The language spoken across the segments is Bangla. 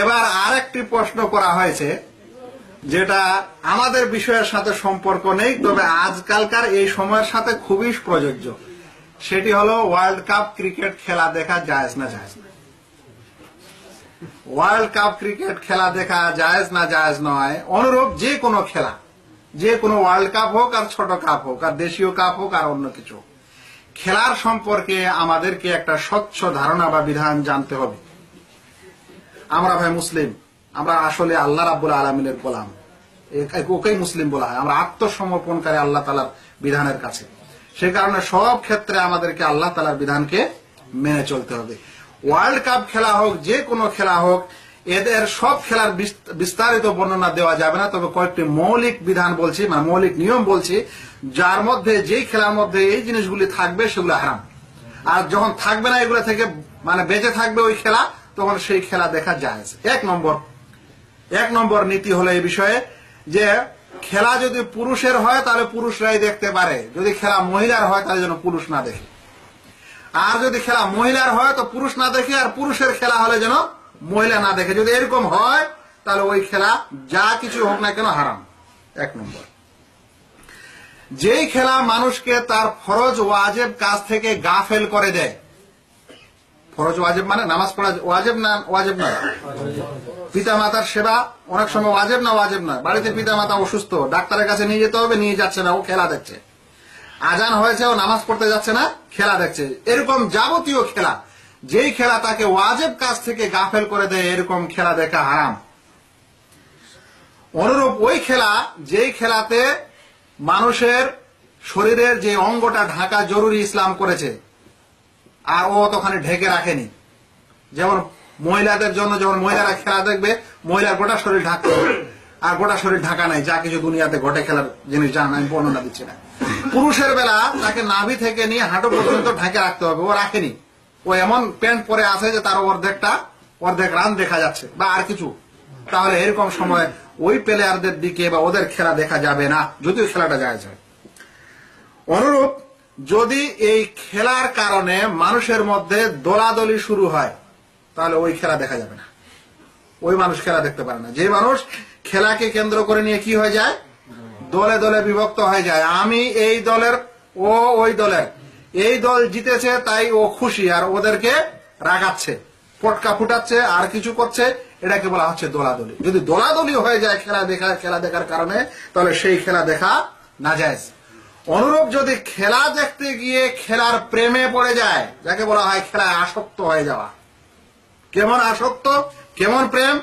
এবার আরেকটি প্রশ্ন করা হয়েছে, যেটা আমাদের বিষয়ের সাথে সম্পর্ক নেই, তবে আজকালকার এই সময়ের সাথে খুবই প্রযোজ্য। সেটি হলো ওয়ার্ল্ড কাপ ক্রিকেট খেলা দেখা জায়েজ না জায়েজ না ওয়ার্ল্ড কাপ ক্রিকেট খেলা দেখা জায়েজ না জায়েজ নয়, অনুরূপ যে কোনো খেলা, যে কোনো ওয়ার্ল্ড কাপ হোক আর ছোট কাপ হোক, আর দেশীয় কাপ হোক আর অন্য কিছু। খেলার সম্পর্কে আমাদেরকে একটা স্বচ্ছ ধারণা বা বিধান জানতে হবে। আমরা ভাই মুসলিম, আমরা আসলে আল্লাহ রাব্বুল আলমিনের গোলাম। ওকেই মুসলিম বলা হয়। আমরা আত্মসমর্পণকারী আল্লাহ তালার বিধানের কাছে। সে কারণে সব ক্ষেত্রে আমাদেরকে আল্লাহ তালার বিধানকে মেনে চলতে হবে। ওয়ার্ল্ড কাপ খেলা হোক, যে কোনো খেলা হোক, এদের সব খেলার বিস্তারিত বর্ণনা দেওয়া যাবে না। তবে কয়েকটি মৌলিক বিধান বলছি মানে মৌলিক নিয়ম বলছি, যার মধ্যে যেই খেলার মধ্যে এই জিনিসগুলি থাকবে সেগুলো হারাম। আর যখন থাকবে না এগুলো থেকে মানে বেঁচে থাকবে ওই খেলা তখন সেই খেলা দেখা যায় এক নম্বর এক নম্বর নীতি হলো এই বিষয়ে যে খেলা যদি পুরুষের হয়, তাহলে পুরুষরাই দেখতে পারে। যদি খেলা মহিলার হয়, তাহলে যেন পুরুষ না দেখে। আর যদি খেলা মহিলার হয়, তো পুরুষ না দেখে, আর পুরুষের খেলা হলে যেন মহিলা না দেখে। যদি এরকম হয়, তাহলে ওই খেলা যা কিছু হোক না কেন হারাম। এক নম্বর, যেই খেলা মানুষকে তার ফরজ, ওয়াজেব কাজ থেকে গাফেল করে দেয় ফরজ ওয়াজেব মানে নামাজ পড়া ওয়াজেব না ওয়াজেব না পিতা মাতার সেবা অনেক সময় ওয়াজেব না ওয়াজেব না বাড়িতে পিতা মাতা অসুস্থ, ডাক্তারের কাছে নিয়ে যেতে হবে, নিয়ে যাচ্ছে না, ও খেলা দেখছে। আজান হয়েছে, ও নামাজ পড়তে যাচ্ছে না, খেলা দেখছে। এরকম যাবতীয় খেলা। যেই খেলা তাকে ওয়াজেব কাজ থেকে গাফেল করে দেয়, এরকম খেলা দেখা হারাম। অনুরূপ ওই খেলা, যেই খেলাতে মানুষের শরীরের যে অঙ্গটা ঢাকা জরুরি ইসলাম করেছে আর ও তখন ঢেকে রাখেনি। যেমন মহিলাদের জন্য যখন মহিলারা খেলা দেখবে, মহিলার গোটা শরীর ঢাকতে হবে। আর গোটা শরীর ঢাকা নাই, যা কিছু দুনিয়াতে ঘটে খেলার জিনিস জানা আমি বর্ণনা দিচ্ছি না। পুরুষের বেলা তাকে নাভি থেকে নিয়ে হাঁটু পর্যন্ত ঢাকে রাখতে হবে, ও রাখেনি। ও এমন প্যান্ট পরে আছে যে তার অর্ধেকটা, অর্ধেক রান দেখা যাচ্ছে, বা আর কিছু। তাহলে এরকম সময় ওই প্লেয়ারদের দিকে বা ওদের খেলা দেখা যাবে না, যদিও খেলাটা যায় যায় অনুরূপ যদি এই খেলার কারণে মানুষের মধ্যে দোলাদলি শুরু হয়, তাহলে ওই খেলা দেখা যাবে না। ওই মানুষ খেলা দেখতে পারে না। যে মানুষ খেলাকে কেন্দ্র করে নিয়ে কি হয়ে যায়? দলে দলে বিভক্ত হয়ে যায়। আমি এই দলের, ও ওই দলের। এই দল জিতেছে, তাই ও খুশি, আর ওদেরকে রাগাচ্ছে, পটকা ফুটাচ্ছে, আর কিছু করছে, এটাকে বলা হচ্ছে দোলাদলি। যদি দোলাদলি হয়ে যায় খেলা দেখা, খেলা দেখার কারণে, তাহলে সেই খেলা দেখা না যায় অনুরূপ যদি খেলা দেখতে গিয়ে খেলার প্রেমে পড়ে যায়, যাকে বলা হয় খেলায় আসক্ত হয়ে যাওয়া। কেমন আসক্ত? কেমন প্রেম?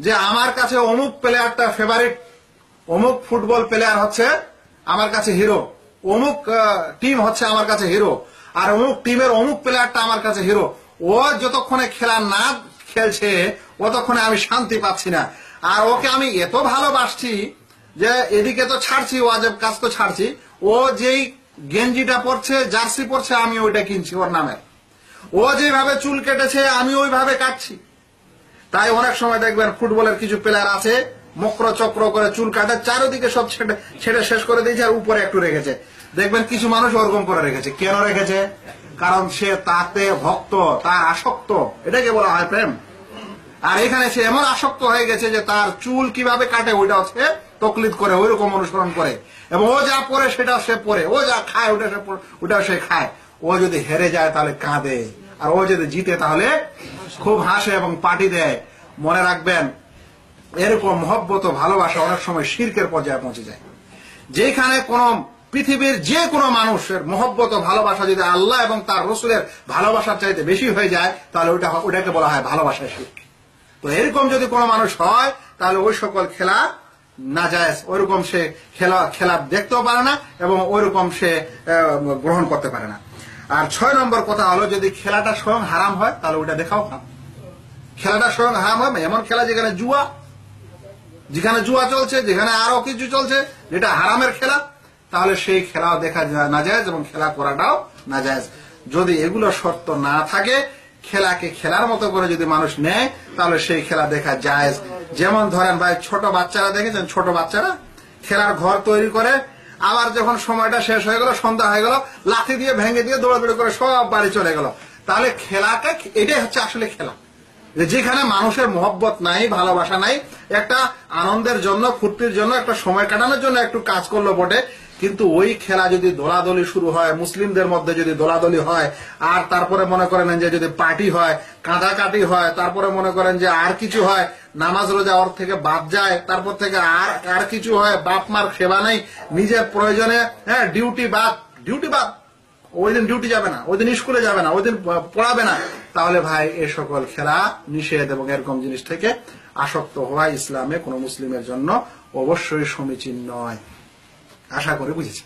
যে আমার কাছে অমুক প্লেয়ারটা ফেভারিট অমুক ফুটবল প্লেয়ার হচ্ছে আমার কাছে হিরো অমুক টিম হচ্ছে আমার কাছে হিরো আর অমুক টিমের অমুক প্লেয়ারটা আমার কাছে হিরো ও যতক্ষণে খেলা না খেলছে ততক্ষণে আমি শান্তি পাচ্ছি না। আর ওকে আমি এত ভালোবাসছি যে এদিকে তো ছাড়ছি, ওয়াজেব কাজ তো ছাড়ছি। ও যেই গেঞ্জিটা পরছে, জার্সি পরছে, আমি ওইটা কিনছি ওর নামে। ও যেভাবে চুল কেটেছে, আমি ওইভাবে কাটছি। তাই অনেক সময় দেখবেন ফুটবলের কিছু প্লেয়ার আছে, মক্র চক্র করে চুল কাটে, চারিদিকে সব ছেড়ে ছেড়ে শেষ করে দিয়েছে আর উপরে একটু রেখেছে। দেখবেন কিছু মানুষ ওরকম করে রেখেছে। কেন রেখেছে? কারণ সে তাতে ভক্ত, তার আসক্ত। এটাকে বলা হয় প্রেম। আর এখানে সে এমন আসক্ত হয়ে গেছে যে তার চুল কীভাবে কাটে, ওইটা হচ্ছে তকলিদ করে ওই রকম অনুসরণ করে। এবং ও যা পরে সেটা সে পরে ও যা খায় ওটা সে ওটা সে খায়। ও যদি হেরে যায় তাহলে কাঁদে। আর ও যদি জিতে তাহলে খুব হাসে এবং পার্টি দেয়। মনে রাখবেন, এরকম মহব্বত ভালোবাসা অনেক সময় শির্কের পর্যায়ে পৌঁছে যায়। যেখানে কোন পৃথিবীর যে কোনো মানুষের মহব্বত ভালোবাসা যদি আল্লাহ এবং তার রসুলের ভালোবাসার চাইতে বেশি হয়ে যায়, তাহলে ওইটা ওটাকে বলা হয় ভালোবাসার শির্ক। তো এরকম যদি কোনো মানুষ হয়, তাহলে ওই সকল খেলা না যায় ওইরকম সে খেলা খেলা দেখতেও পারে না এবং ওইরকম সে গ্রহণ করতে পারে না। আর ছয় নম্বর কথা হলো, যদি খেলাটা স্বয়ং হারাম হয়, তাহলে ওইটা দেখাও হারাম খেলাটা স্বয়ং হারাম হয়, এমন খেলা যেখানে জুয়া যেখানে জুয়া চলছে, যেখানে আরও কিছু চলছে, যেটা হারামের খেলা, তাহলে সেই খেলাও দেখা না যায় এবং খেলা করাটাও না যায় যদি এগুলো শর্ত না থাকে খেলাকে খেলার মতো করে যদি মানুষ নেয়, তাহলে সেই খেলা দেখা যায় যেমন ধরেন ভাই, ছোট বাচ্চারা দেখেছেন? ছোট বাচ্চারা খেলার ঘর তৈরি করে, আবার যখন সময়টা শেষ হয়ে গেল, সন্ধ্যা হয়ে গেল লাঠি দিয়ে, ভেঙে দিয়ে, দৌড়াদৌড়ি করে সব বাড়ি চলে গেল। তাহলে খেলাটা এটাই হচ্ছে আসলে খেলা। যেখানে মানুষের মহব্বত নাই, ভালোবাসা নাই, একটা আনন্দের জন্য, ফুর্তির জন্য, একটা সময় কাটানোর জন্য একটু কাজ করল বটে কিন্তু ওই খেলা যদি দোলাদলি শুরু হয়, মুসলিমদের মধ্যে যদি দোলাদলি হয়, আর তারপরে মনে করেন যে যদি পার্টি হয়, কাঁদাকাটি হয়, তারপরে মনে করেন যে আর কিছু হয়, নামাজ রোজা ওর থেকে বাদ যায়, তারপর থেকে আর আর কিছু হয়, বাপ মার সেবা নেই, নিজের প্রয়োজনে হ্যাঁ ডিউটি বাদ ডিউটি বাদ। ওই দিন ডিউটি যাবে না, ওই দিন স্কুলে যাবে না, ওই দিন পড়াবে না। তাহলে ভাই, এ সকল খেলা নিষেধ এবং এরকম জিনিস থেকে আসক্ত হওয়া ইসলামে কোনো মুসলিমের জন্য অবশ্যই সমীচীন নয়। আশা করি বুঝেছি